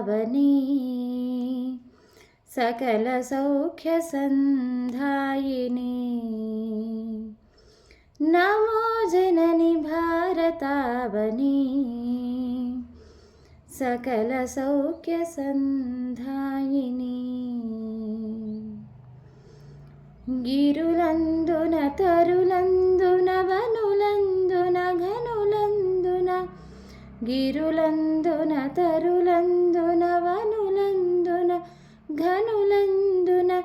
భారతావని సకల సౌఖ్య సంధాయిని నమో జనని భారతావని సకల గిరులందున తరులందున వనులందున ఘనులందున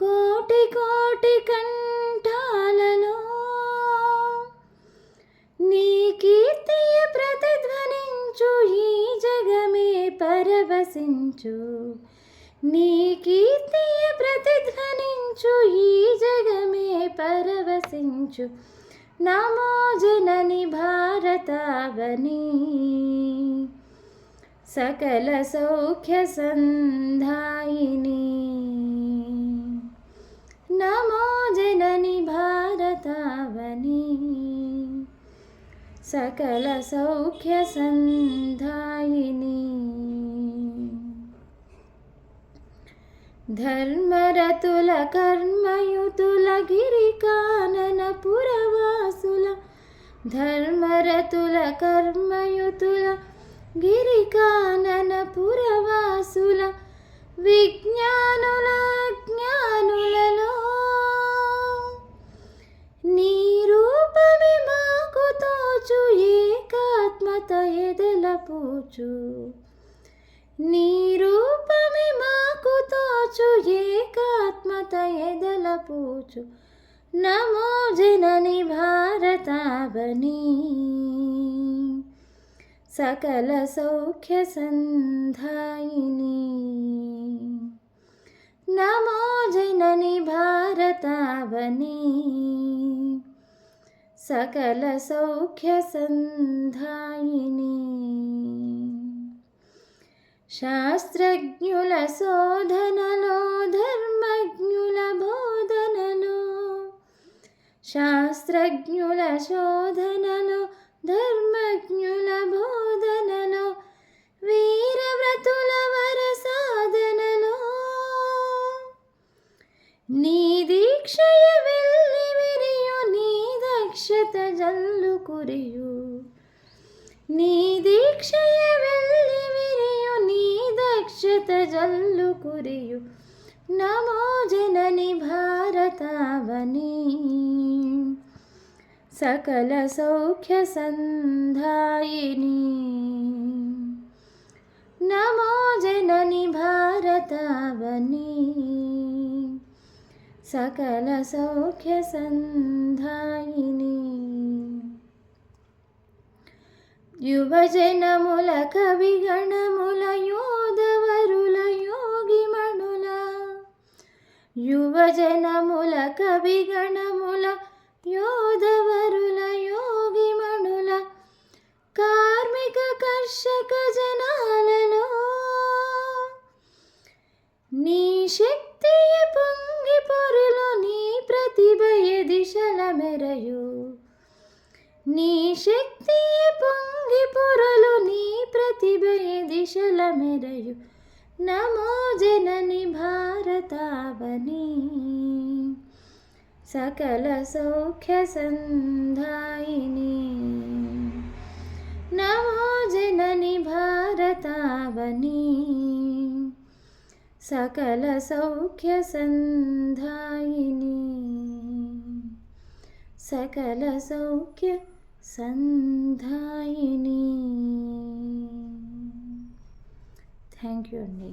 కోటి కోటి కంఠాలలో. నీ కీర్తియ ప్రతిధ్వనించు ఈ జగమే పరవశించు. నీ కీర్తియ ప్రతిధ్వనించు ఈ జగమే పరవశించు. నమో జనని భారతావని సకల సౌఖ్య సంధాయిని. నమో జనని భారతావని సకల సౌఖ్య సంధాయిని. ధర్మరతుల కర్మయుతుల గిరికానన పురవాసుల ధర్మరతుల కర్మయుతుల గిరికానన పురవాసుల విజ్ఞానుల జ్ఞానులలో. నీ రూపమే మాకు తోచు ఏకాత్మత ఎదల పూచు. నీ రూపమే మాకు తోచు ఏకాత్మత ఎదల పూచు. నమో జనని భారతావని సకల సౌఖ్య సంధాయిని. నమో జనని భారతావని సకల సౌఖ్య సంధాయిని. శాస్త్రజ్ఞుల శోధనలో ధర్మజ్ఞుల భో శాస్త్రజ్ఞుల శోధనలో ధర్మజ్ఞుల బోధనలో వీరవ్రతుల వర సాధనలో నీ దీక్షయ వెళ్ళి విరియు నీ దక్షత జల్లు కురియు. నీ దీక్షయ వెళ్ళి విరియు నీ దక్షత జల్లు కురియు. నమో జనని భారతావని సకల సౌఖ్య సంధాయిని నమో జనని భారతావని సకల సౌఖ్య సంధాయిని యువజనముల కవిగణముల యోధవరుల యోగిమణుల యువజనముల కవిగణముల యోధవరుల యోగి మణుల కార్మిక కర్షక జనాలలో. నీ శక్తియ పొంగి పొరులు నీ ప్రతిభయ దిశల మెరయు. నీ శక్తియ పొంగి పొరలు నీ ప్రతిభయ దిశల మెరయు. నమో జనని భారతావని. సకల సౌఖ్య సంధాయిని నమో జనని భారతావని సకల సౌఖ్య సంధాయిని సకల సౌఖ్య సంధాయిని థ్యాంక్ యూ అండి